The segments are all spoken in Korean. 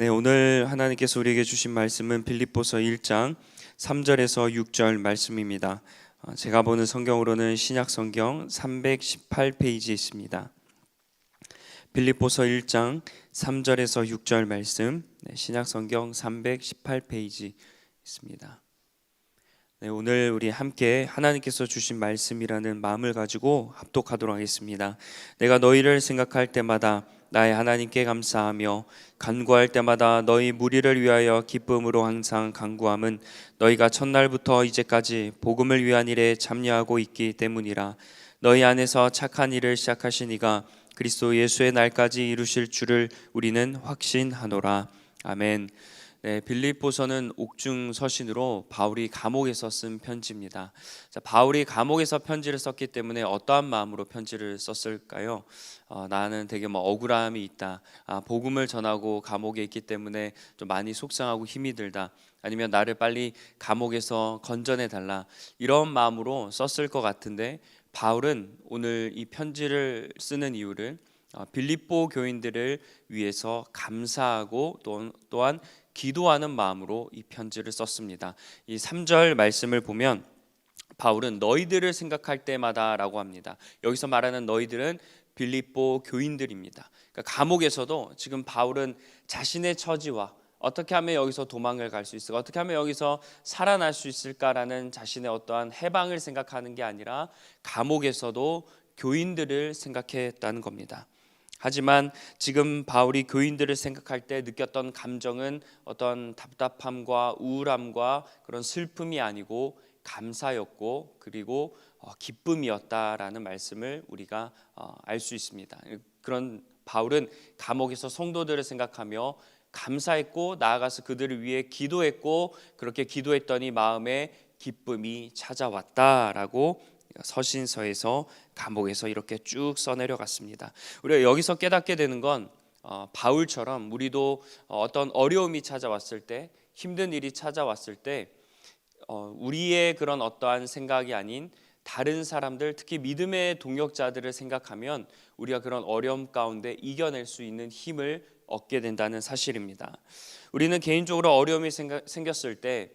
네, 오늘 하나님께서 우리에게 주신 말씀은 빌립보서 1장 3절에서 6절 말씀입니다. 어, 제가 보는 성경으로는 신약 성경 318페이지에 있습니다. 빌립보서 1장 3절에서 6절 말씀, 네, 신약 성경 318페이지 있습니다. 네, 오늘 우리 함께 하나님께서 주신 말씀이라는 마음을 가지고 합독하도록 하겠습니다. 내가 너희를 생각할 때마다 나의 하나님께 감사하며 간구할 때마다 너희 무리를 위하여 기쁨으로 항상 간구함은 너희가 첫날부터 이제까지 복음을 위한 일에 참여하고 있기 때문이라 너희 안에서 착한 일을 시작하신 이가 그리스도 예수의 날까지 이루실 줄을 우리는 확신하노라 아멘. 네, 빌립보서는 옥중 서신으로 바울이 감옥에서 쓴 편지입니다. 자, 바울이 감옥에서 편지를 썼기 때문에 어떠한 마음으로 편지를 썼을까요? 어, 나는 되게 뭐 억울함이 있다. 아, 복음을 전하고 감옥에 있기 때문에 좀 많이 속상하고 힘이 들다. 아니면 나를 빨리 감옥에서 건져내 달라. 이런 마음으로 썼을 것 같은데 바울은 오늘 이 편지를 쓰는 이유를 어, 빌립보 교인들을 위해서 감사하고 또, 또한 기도하는 마음으로 이 편지를 썼습니다. 이 3절 말씀을 보면 바울은 너희들을 생각할 때마다라고 합니다. 여기서 말하는 너희들은 빌립보 교인들입니다. 그러니까 감옥에서도 지금 바울은 자신의 처지와 어떻게 하면 여기서 도망을 갈 수 있을까? 어떻게 하면 여기서 살아날 수 있을까라는 자신의 어떠한 해방을 생각하는 게 아니라 감옥에서도 교인들을 생각했다는 겁니다. 하지만 지금 바울이 교인들을 생각할 때 느꼈던 감정은 어떤 답답함과 우울함과 그런 슬픔이 아니고 감사였고 그리고 어, 기쁨이었다라는 말씀을 우리가 어, 알수 있습니다. 그런 바울은 감옥에서 성도들을 생각하며 감사했고 나아가서 그들을 위해 기도했고 그렇게 기도했더니 마음에 기쁨이 찾아왔다라고 서신서에서 감옥에서 이렇게 쭉 써내려갔습니다. 우리가 여기서 깨닫게 되는 건 어, 바울처럼 우리도 어떤 어려움이 찾아왔을 때 힘든 일이 찾아왔을 때 어, 우리의 그런 어떠한 생각이 아닌 다른 사람들 특히 믿음의 동역자들을 생각하면 우리가 그런 어려움 가운데 이겨낼 수 있는 힘을 얻게 된다는 사실입니다. 우리는 개인적으로 어려움이 생겼을 때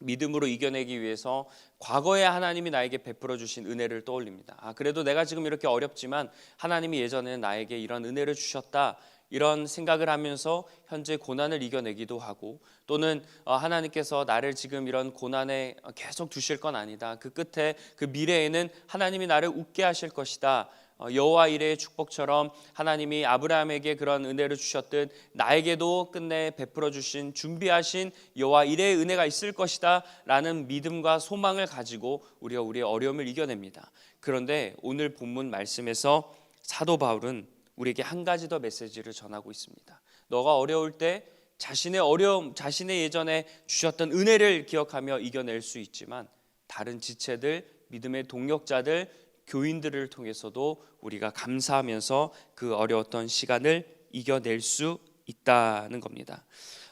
믿음으로 이겨내기 위해서 과거에 하나님이 나에게 베풀어 주신 은혜를 떠올립니다. 아, 그래도 내가 지금 이렇게 어렵지만 하나님이 예전에는 나에게 이런 은혜를 주셨다. 이런 생각을 하면서 현재 고난을 이겨내기도 하고 또는 어, 하나님께서 나를 지금 이런 고난에 계속 두실 건 아니다. 그 끝에 그 미래에는 하나님이 나를 웃게 하실 것이다. 어, 여호와 이레의 축복처럼 하나님이 아브라함에게 그런 은혜를 주셨듯 나에게도 끝내 베풀어 주신 준비하신 여호와 이레의 은혜가 있을 것이다라는 믿음과 소망을 가지고 우리가 우리의 어려움을 이겨냅니다. 그런데 오늘 본문 말씀에서 사도 바울은 우리에게 한 가지 더 메시지를 전하고 있습니다. 너가 어려울 때 자신의 어려움, 자신의 예전에 주셨던 은혜를 기억하며 이겨낼 수 있지만 다른 지체들, 믿음의 동력자들, 교인들을 통해서도 우리가 감사하면서 그 어려웠던 시간을 이겨낼 수 있다는 겁니다.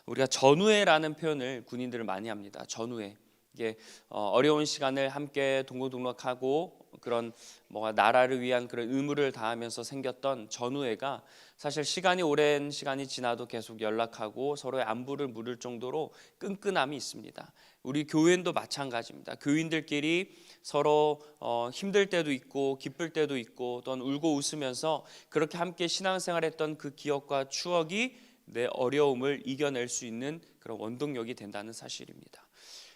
우리가 전후회라는 표현을 군인들을 많이 합니다. 전후회. 이게 어, 어려운 시간을 함께 동고동락하고 그런 뭐가 나라를 위한 그런 의무를 다하면서 생겼던 전후회가 사실 시간이 오랜 시간이 지나도 계속 연락하고 서로의 안부를 물을 정도로 끈끈함이 있습니다. 우리 교회도 마찬가지입니다. 교인들끼리 서로 어, 힘들 때도 있고 기쁠 때도 있고 또는 울고 웃으면서 그렇게 함께 신앙생활했던 그 기억과 추억이 내 어려움을 이겨낼 수 있는 그런 원동력이 된다는 사실입니다.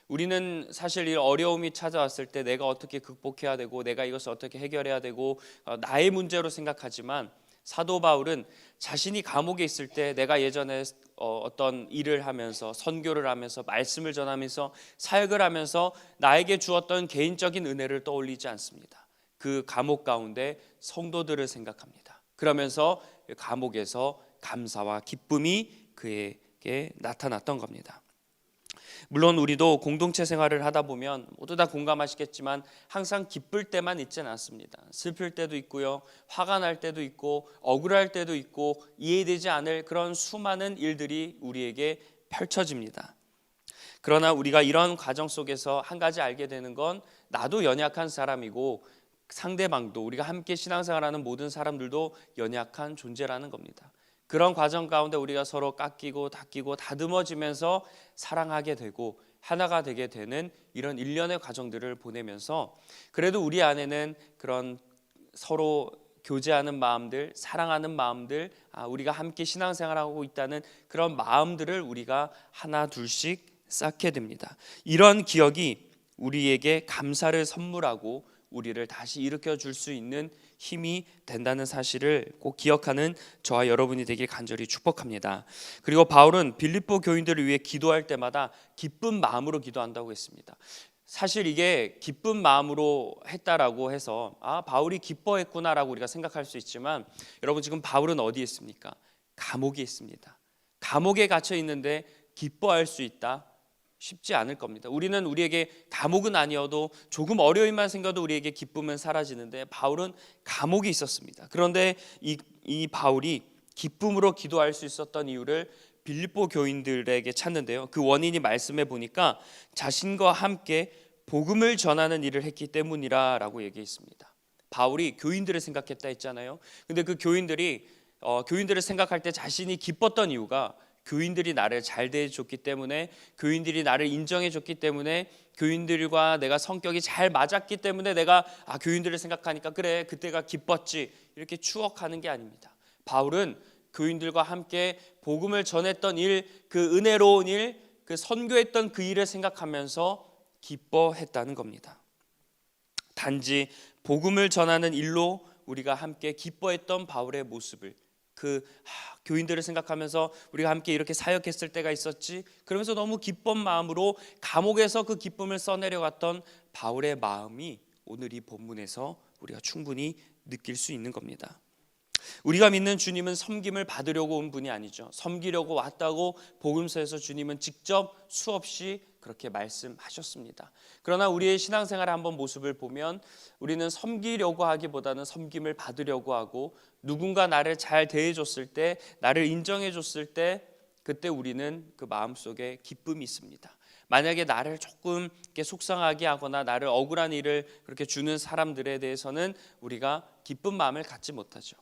우리는 사실 이 어려움이 찾아왔을 때 내가 어떻게 극복해야 되고 내가 이것을 어떻게 해결해야 되고 어, 나의 문제로 생각하지만 사도 바울은 자신이 감옥에 있을 때 내가 예전에 어, 어떤 일을 하면서 선교를 하면서 말씀을 전하면서 사역을 하면서 나에게 주었던 개인적인 은혜를 떠올리지 않습니다. 그 감옥 가운데 성도들을 생각합니다. 그러면서 감옥에서 감사와 기쁨이 그에게 나타났던 겁니다. 물론 우리도 공동체 생활을 하다 보면 모두 다 공감하시겠지만 항상 기쁠 때만 있지는 않습니다. 슬플 때도 있고요. 화가 날 때도 있고 억울할 때도 있고 이해되지 않을 그런 수많은 일들이 우리에게 펼쳐집니다. 그러나 우리가 이런 과정 속에서 한 가지 알게 되는 건 나도 연약한 사람이고 상대방도 우리가 함께 신앙생활하는 모든 사람들도 연약한 존재라는 겁니다. 그런 과정 가운데 우리가 서로 깎이고 닦이고 다듬어지면서 사랑하게 되고 하나가 되게 되는 이런 일련의 과정들을 보내면서 그래도 우리 안에는 그런 서로 교제하는 마음들, 사랑하는 마음들, 아, 우리가 함께 신앙생활하고 있다는 그런 마음들을 우리가 하나 둘씩 쌓게 됩니다. 이런 기억이 우리에게 감사를 선물하고 우리를 다시 일으켜 줄 수 있는 힘이 된다는 사실을 꼭 기억하는 저와 여러분이 되길 간절히 축복합니다. 그리고 바울은 빌립보 교인들을 위해 기도할 때마다 기쁜 마음으로 기도한다고 했습니다. 사실 이게 기쁜 마음으로 했다라고 해서 아 바울이 기뻐했구나라고 우리가 생각할 수 있지만 여러분 지금 바울은 어디에 있습니까? 감옥에 있습니다. 감옥에 갇혀 있는데 기뻐할 수 있다? 쉽지 않을 겁니다. 우리는 우리에게 감옥은 아니어도 조금 어려움만 생겨도 우리에게 기쁨은 사라지는데 바울은 감옥에 있었습니다. 그런데 이, 이 바울이 기쁨으로 기도할 수 있었던 이유를 빌립보 교인들에게 찾는데요. 그 원인이 말씀해 보니까 자신과 함께 복음을 전하는 일을 했기 때문이라라고 얘기했습니다. 바울이 교인들을 생각했다 했잖아요. 근데 그 교인들이 어, 교인들을 생각할 때 자신이 기뻤던 이유가 교인들이 나를 잘 대해줬기 때문에 교인들이 나를 인정해줬기 때문에 교인들과 내가 성격이 잘 맞았기 때문에 내가 아 교인들을 생각하니까 그래 그때가 기뻤지 이렇게 추억하는 게 아닙니다. 바울은 교인들과 함께 복음을 전했던 일, 그 은혜로운 일, 그 선교했던 그 일을 생각하면서 기뻐했다는 겁니다. 단지 복음을 전하는 일로 우리가 함께 기뻐했던 바울의 모습을 그 하, 교인들을 생각하면서 우리가 함께 이렇게 사역했을 때가 있었지. 그러면서 너무 기쁜 마음으로 감옥에서 그 기쁨을 써내려갔던 바울의 마음이 오늘 이 본문에서 우리가 충분히 느낄 수 있는 겁니다. 우리가 믿는 주님은 섬김을 받으려고 온 분이 아니죠. 섬기려고 왔다고 복음서에서 주님은 직접 수없이 그렇게 말씀하셨습니다. 그러나 우리의 신앙생활의 한번 모습을 보면 우리는 섬기려고 하기보다는 섬김을 받으려고 하고 누군가 나를 잘 대해줬을 때, 나를 인정해줬을 때, 그때 우리는 그 마음 속에 기쁨이 있습니다. 만약에 나를 조금 이렇게 속상하게 하거나 나를 억울한 일을 그렇게 주는 사람들에 대해서는 우리가 기쁜 마음을 갖지 못하죠.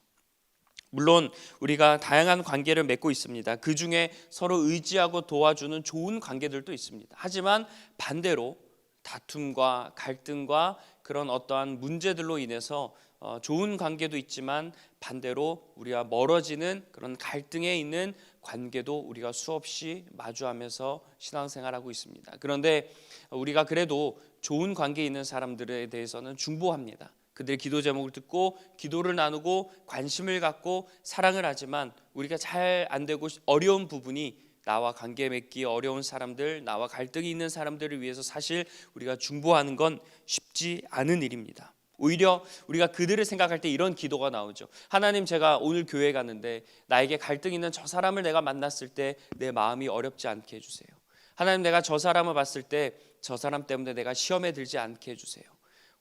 물론 우리가 다양한 관계를 맺고 있습니다. 그 중에 서로 의지하고 도와주는 좋은 관계들도 있습니다. 하지만 반대로 다툼과 갈등과 그런 어떠한 문제들로 인해서 어, 좋은 관계도 있지만 반대로 우리가 멀어지는 그런 갈등에 있는 관계도 우리가 수없이 마주하면서 신앙생활하고 있습니다. 그런데 우리가 그래도 좋은 관계에 있는 사람들에 대해서는 중보합니다. 그들의 기도 제목을 듣고 기도를 나누고 관심을 갖고 사랑을 하지만 우리가 잘 안 되고 어려운 부분이 나와 관계 맺기 어려운 사람들, 나와 갈등이 있는 사람들을 위해서 사실 우리가 중보하는 건 쉽지 않은 일입니다. 오히려 우리가 그들을 생각할 때 이런 기도가 나오죠. 하나님 제가 오늘 교회 갔는데 나에게 갈등 있는 저 사람을 내가 만났을 때 내 마음이 어렵지 않게 해주세요. 하나님 내가 저 사람을 봤을 때 저 사람 때문에 내가 시험에 들지 않게 해주세요.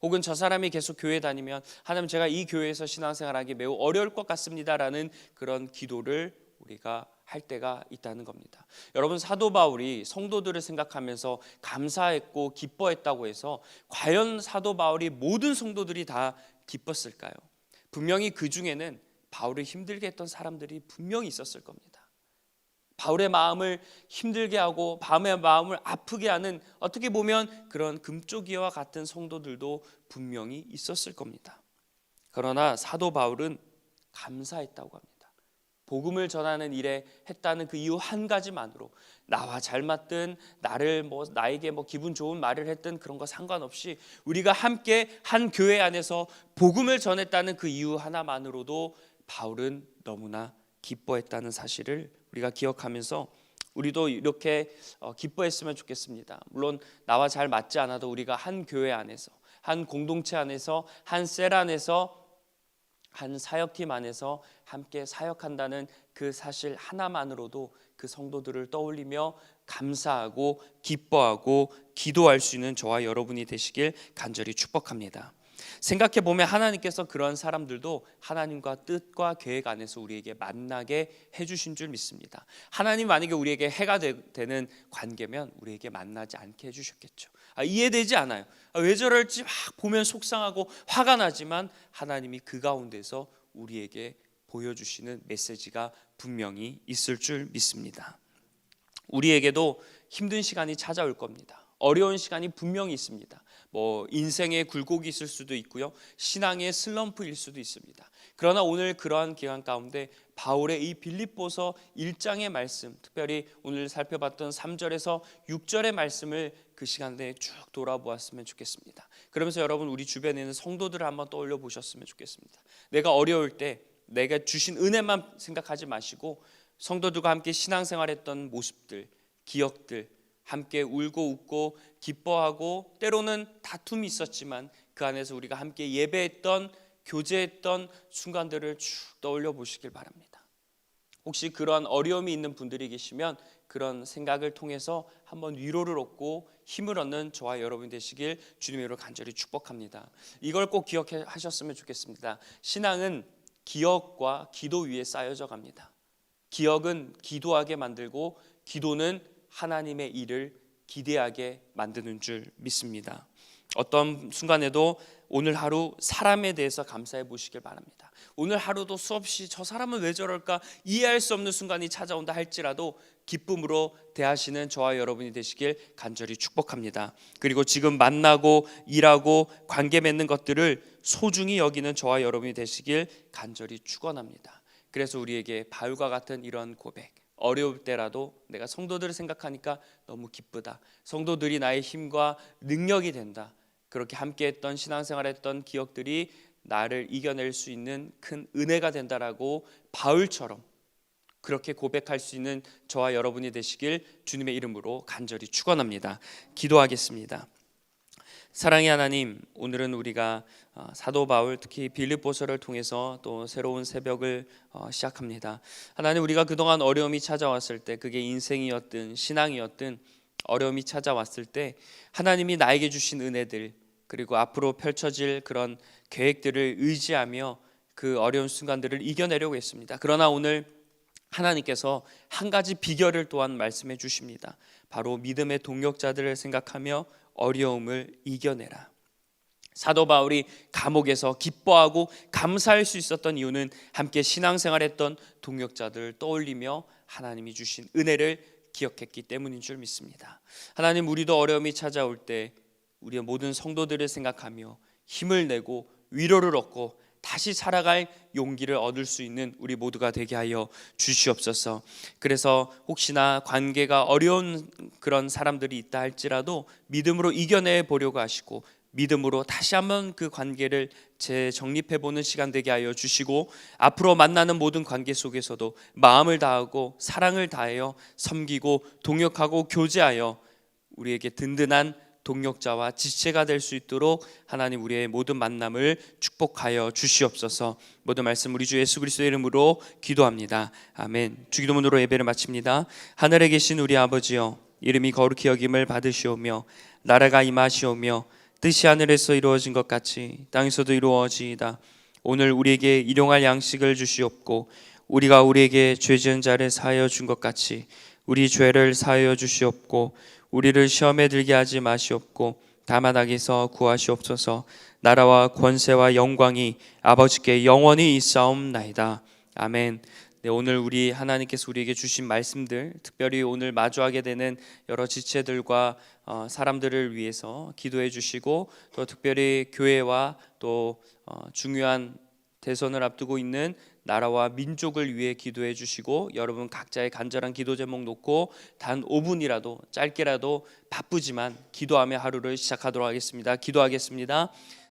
혹은 저 사람이 계속 교회 다니면 하나님 제가 이 교회에서 신앙생활하기 매우 어려울 것 같습니다라는 그런 기도를 우리가 할 때가 있다는 겁니다. 여러분 사도 바울이 성도들을 생각하면서 감사했고 기뻐했다고 해서 과연 사도 바울이 모든 성도들이 다 기뻤을까요? 분명히 그 중에는 바울을 힘들게 했던 사람들이 분명히 있었을 겁니다. 바울의 마음을 힘들게 하고 바울의 마음을 아프게 하는 어떻게 보면 그런 금쪽이와 같은 성도들도 분명히 있었을 겁니다. 그러나 사도 바울은 감사했다고 합니다. 복음을 전하는 일에 했다는 그 이유 한 가지만으로 나와 잘 맞든 나를 뭐 나에게 뭐 기분 좋은 말을 했든 그런 거 상관없이 우리가 함께 한 교회 안에서 복음을 전했다는 그 이유 하나만으로도 바울은 너무나 기뻐했다는 사실을 우리가 기억하면서 우리도 이렇게 어, 기뻐했으면 좋겠습니다. 물론 나와 잘 맞지 않아도 우리가 한 교회 안에서 한 공동체 안에서 한 셀 안에서 한 사역팀 안에서 함께 사역한다는 그 사실 하나만으로도 그 성도들을 떠올리며 감사하고 기뻐하고 기도할 수 있는 저와 여러분이 되시길 간절히 축복합니다. 생각해 보면 하나님께서 그런 사람들도 하나님과 뜻과 계획 안에서 우리에게 만나게 해주신 줄 믿습니다. 하나님 만약에 우리에게 해가 되, 는 관계면 우리에게 만나지 않게 해주셨겠죠. 아, 이해되지 않아요. 아, 왜 저럴지 막 보면 속상하고 화가 나지만 하나님이 그 가운데서 우리에게 보여주시는 메시지가 분명히 있을 줄 믿습니다. 우리에게도 힘든 시간이 찾아올 겁니다. 어려운 시간이 분명히 있습니다. 뭐 인생의 굴곡이 있을 수도 있고요. 신앙의 슬럼프일 수도 있습니다. 그러나 오늘 그러한 기간 가운데 바울의 이 빌립보서 1장의 말씀, 특별히 오늘 살펴봤던 3절에서 6절의 말씀을 그 시간에 쭉 돌아보았으면 좋겠습니다. 그러면서 여러분 우리 주변에 있는 성도들을 한번 떠올려 보셨으면 좋겠습니다. 내가 어려울 때 내가 주신 은혜만 생각하지 마시고 성도들과 함께 신앙생활했던 모습들, 기억들, 함께 울고 웃고 기뻐하고 때로는 다툼이 있었지만 그 안에서 우리가 함께 예배했던 교제했던 순간들을 쭉 떠올려 보시길 바랍니다. 혹시 그러한 어려움이 있는 분들이 계시면 그런 생각을 통해서 한번 위로를 얻고 힘을 얻는 저와 여러분 되시길 주님의 이름으로 간절히 축복합니다. 이걸 꼭 기억하셨으면 좋겠습니다. 신앙은 기억과 기도 위에 쌓여져 갑니다. 기억은 기도하게 만들고 기도는 하나님의 일을 기대하게 만드는 줄 믿습니다. 어떤 순간에도 오늘 하루 사람에 대해서 감사해 보시길 바랍니다. 오늘 하루도 수없이 저 사람은 왜 저럴까 이해할 수 없는 순간이 찾아온다 할지라도 기쁨으로 대하시는 저와 여러분이 되시길 간절히 축복합니다. 그리고 지금 만나고 일하고 관계 맺는 것들을 소중히 여기는 저와 여러분이 되시길 간절히 축원합니다. 그래서 우리에게 바울과 같은 이런 고백 어려울 때라도 내가 성도들을 생각하니까 너무 기쁘다. 성도들이 나의 힘과 능력이 된다. 그렇게 함께했던 신앙생활했던 기억들이 나를 이겨낼 수 있는 큰 은혜가 된다라고 바울처럼 그렇게 고백할 수 있는 저와 여러분이 되시길 주님의 이름으로 간절히 축원합니다. 기도하겠습니다. 사랑의 하나님, 오늘은 우리가 어, 사도 바울 특히 빌립보서를 통해서 또 새로운 새벽을 어, 시작합니다. 하나님, 우리가 그동안 어려움이 찾아왔을 때 그게 인생이었든 신앙이었든 어려움이 찾아왔을 때 하나님이 나에게 주신 은혜들 그리고 앞으로 펼쳐질 그런 계획들을 의지하며 그 어려운 순간들을 이겨내려고 했습니다. 그러나 오늘 하나님께서 한 가지 비결을 또한 말씀해 주십니다. 바로 믿음의 동력자들을 생각하며 어려움을 이겨내라. 사도 바울이 감옥에서 기뻐하고 감사할 수 있었던 이유는 함께 신앙생활했던 동역자들을 떠올리며 하나님이 주신 은혜를 기억했기 때문인 줄 믿습니다. 하나님 우리도 어려움이 찾아올 때 우리의 모든 성도들을 생각하며 힘을 내고 위로를 얻고 다시 살아갈 용기를 얻을 수 있는 우리 모두가 되게 하여 주시옵소서. 그래서 혹시나 관계가 어려운 그런 사람들이 있다 할지라도 믿음으로 이겨내 보려고 하시고 믿음으로 다시 한번 그 관계를 재정립해 보는 시간 되게 하여 주시고 앞으로 만나는 모든 관계 속에서도 마음을 다하고 사랑을 다하여 섬기고 동역하고 교제하여 우리에게 든든한 동력자와 지체가 될 수 있도록 하나님 우리의 모든 만남을 축복하여 주시옵소서. 모든 말씀 우리 주 예수 그리스도의 이름으로 기도합니다. 아멘. 주기도문으로 예배를 마칩니다. 하늘에 계신 우리 아버지여 이름이 거룩히 여김을 받으시오며 나라가 임하시오며 뜻이 하늘에서 이루어진 것 같이 땅에서도 이루어지이다. 오늘 우리에게 일용할 양식을 주시옵고 우리가 우리에게 죄 지은 자를 사하여 준 것 같이 우리 죄를 사하여 주시옵고 우리를 시험에 들게 하지 마시옵고 다만 악에서 구하시옵소서 나라와 권세와 영광이 아버지께 영원히 있사옵나이다 아멘. 네, 오늘 우리 하나님께서 우리에게 주신 말씀들, 특별히 오늘 마주하게 되는 여러 지체들과 어, 사람들을 위해서 기도해 주시고 또 특별히 교회와 또 어, 중요한 대선을 앞두고 있는 나라와 민족을 위해 기도해 주시고 여러분 각자의 간절한 기도 제목 놓고 단 5분이라도 짧게라도 바쁘지만 기도하며 하루를 시작하도록 하겠습니다. 기도하겠습니다.